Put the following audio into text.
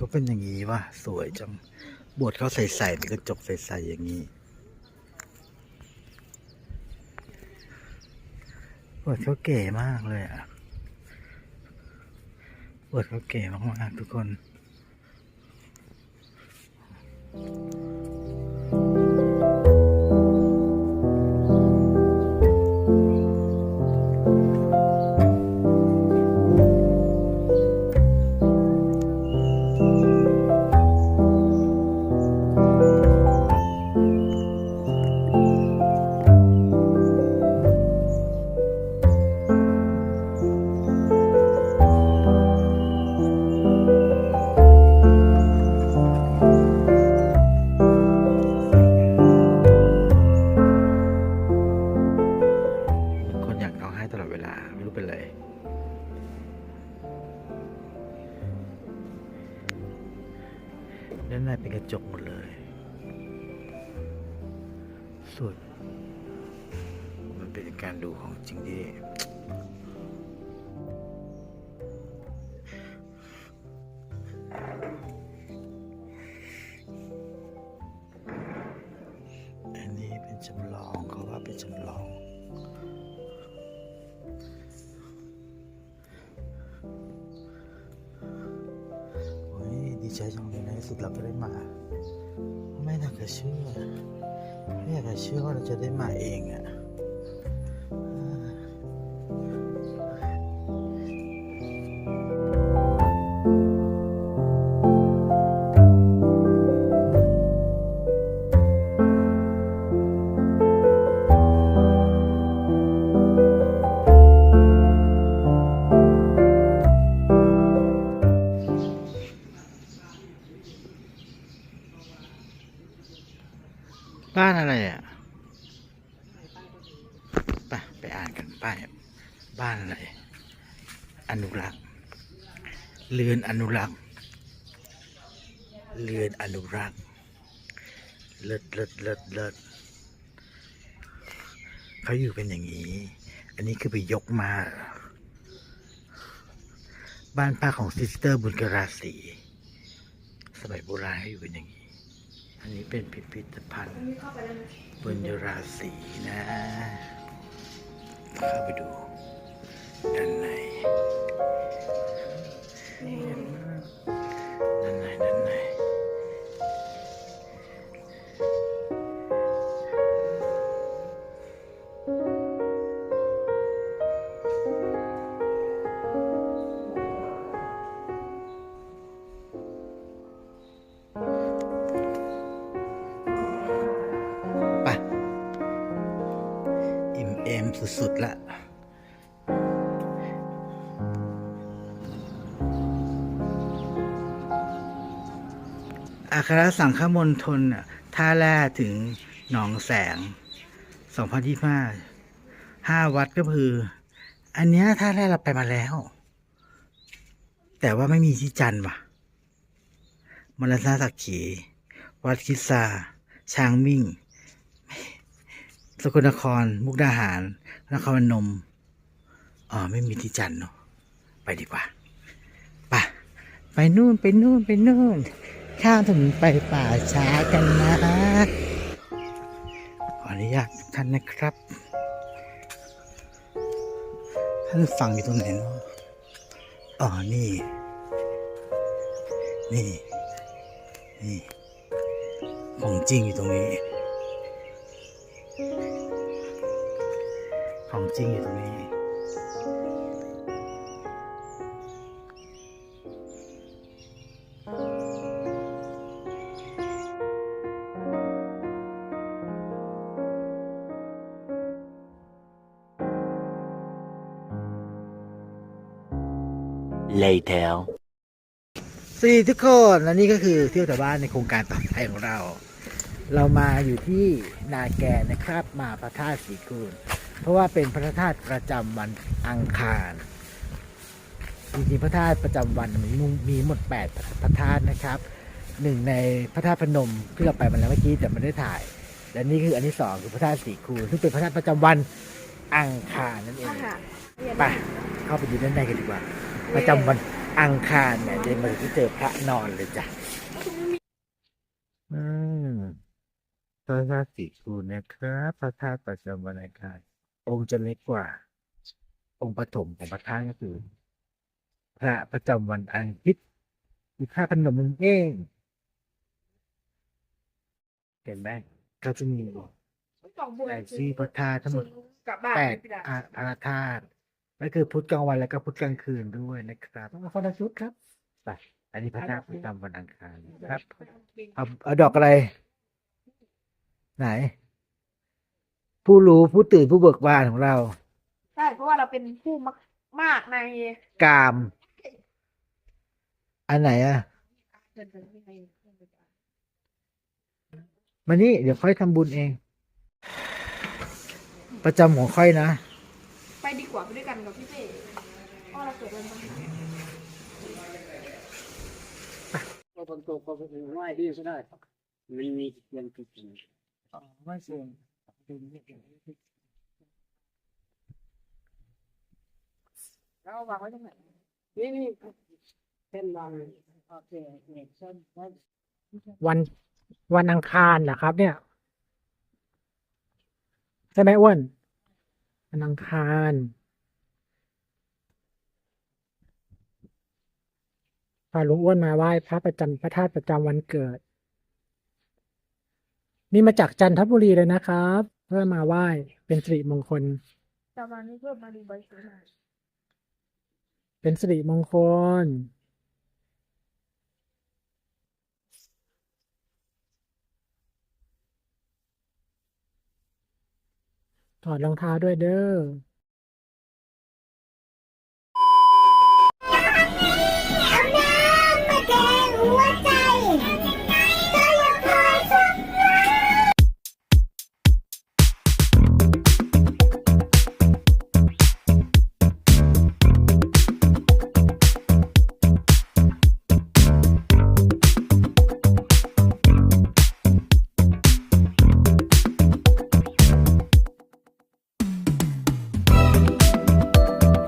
เขาเป็นอย่างนี้วะสวยจังบวชเขาใส่ๆเป็นกระจกใสๆอย่างนี้บวชเขาเก๋มากเลยอะบวชเขาเก๋มากๆทุกคน สุด มันเป็นการดูของจริงที่อันนี้เป็นจำลองเขาว่าเป็นจำลองดีใจจังเลยในที่สุดเราก็ได้มา ไม่น่าจะเชื่อ อยากจะเชื่อว่าเราจะได้มาเองอะ บ้านอะไรอะไปไปอ่านกันป้ายบ้านอะไร อนุรักษ์ เรือนอนุรักษ์ เรือนอนุรักษ์ เลิศเลิศเลิศเลิศเขาอยู่กันอย่างนี้ อันนี้คือไปยกมา บ้านป้าของซิสเตอร์บุญกราศีสมัยโบราณเขาอยู่กันอย่างนี้ อันนี้เป็นพิพิธภัณฑ์บุญราศีนะ เข้าไปดูด้านในด้าน สุดๆละอัครสังฆมณฑลท่าแร่ถึงหนองแสง 2025ห้าวัดก็คือ อันเนี้ยท่าแร่เราไปมาแล้ว แต่ว่าไม่มีที่จันว่ะมรณะสักขี วัดคิดซาช้างมิ่ง สกลนคร มุกดาหาร นครพนมอ๋อไม่มีที่จันเนาะไปดีกว่าไปไปนู่นไปนู่นไปนู่น ข้ามถนนไปป่าช้ากันนะขออนุญาตท่านนะครับ ท่านฟังอยู่ตรงไหนเนาะอ๋อนี่ นี่ นี่ของจริงอยู่ตรงนี้ ของจริงอยู่ตรงนี้ later สวัสดีทุกคนและนี่ก็คือเที่ยวแต่บ้านในโครงการต่อไปของเรา เรามาอยู่ที่นาแกนะครับ มาพระธาตุสีคูณ เพราะว่าเป็นพระธาตุประจำวันอังคารจริงๆพระธาตุประจำวันมีมีหมด 8 พระธาตุนะครับหนึ่งในพระธาตุพนมที่เราไปมาแล้วเมื่อกี้แต่ไม่ได้ถ่าย และนี่คืออันที่สองคือพระธาตุสีคูณซึ่งเป็นพระธาตุประจำวันอังคารนั่นเองค่ะไปเข้าไปดูด้านในกันดีกว่า ประจำวันอังคารเนี่ยเดินมาที่เจอพระนอนเลยจ้ะอืมพระธาตุสีคูณนะครับ พระธาตุประจำวันอังคาร องค์จะเล็กกว่า องค์ปฐมของพระธาตุก็คือ พระประจำวันอาทิตย์คือพระพนมนั่นเองเห็นไหมเขาจะมีแปดชื่อพระธาตุทั้งหมดกลับบ้านแปดไม่ได้อาอาราธาตุนั่นคือพุธกลางวันแล้วก็พุธกลางคืนด้วยนะครับต้องเอาคนละชุดครับไปอันนี้พระธาตุประจำวันอังคารครับเอาเอาดอกอะไร ไหน ผู้รู้ผู้ตื่นผู้เบิกบานของเรา ใช่เพราะว่าเราเป็นผู้มากมากในกาม อันไหนอะมานี่เดี๋ยวค่อยทำบุญเอง ประจำของค่อยนะ ไปดีกว่าไปด้วยกันกับพี่เป้เพราะเราเกิดวันพฤหัสก็บางตัวก็เป็นง่ายดีก็ได้มันมีเงินจริงอ๋อไม่เชิง แล้ววางไว้ตรงไหน นี่นี่เส้นวางโอเคเนี่ยเส้นนั้นวันวันอังคารเหรอครับ เนี่ย ใช่ไหมอ้วนวันอังคารพาลุงอ้วนมาไหว้พระประจำพระธาตุประจำวันเกิด นี่มาจากจันทบุรีเลยนะครับ เพื่อมาไหว้เป็นสิริมงคลแต่วันนี้เพิ่มมาดูใบสีหน่อยเป็นสิริมงคล ถอดรองเท้าด้วยเด้อ